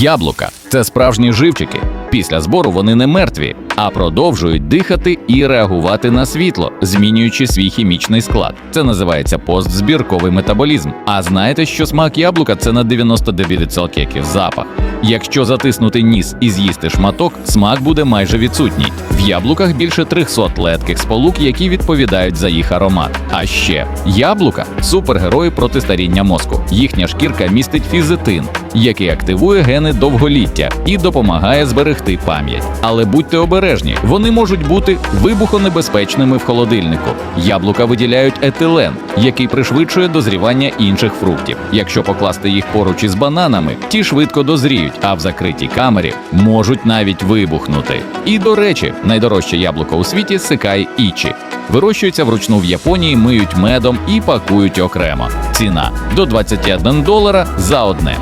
Яблука це справжні живчики. Після збору вони не мертві, а продовжують дихати і реагувати на світло, змінюючи свій хімічний склад. Це називається постзбірковий метаболізм. А знаєте, що смак яблука це на 99% запах. Якщо затиснути ніс і з'їсти шматок, смак буде майже відсутній. В яблуках більше 300 летких сполук, які відповідають за їх аромат. А ще яблука супергерої проти старіння мозку. Їхня шкірка містить фізитин, який активує гени довголіття і допомагає зберегти пам'ять. Але будьте обережні, вони можуть бути вибухонебезпечними в холодильнику. Яблука виділяють етилен, який пришвидшує дозрівання інших фруктів. Якщо покласти їх поруч із бананами, ті швидко дозріють, а в закритій камері можуть навіть вибухнути. І до речі, найдорожче яблуко у світі сикай ічі. Вирощуються вручну в Японії, миють медом і пакують окремо. Ціна до 21 долара за одне.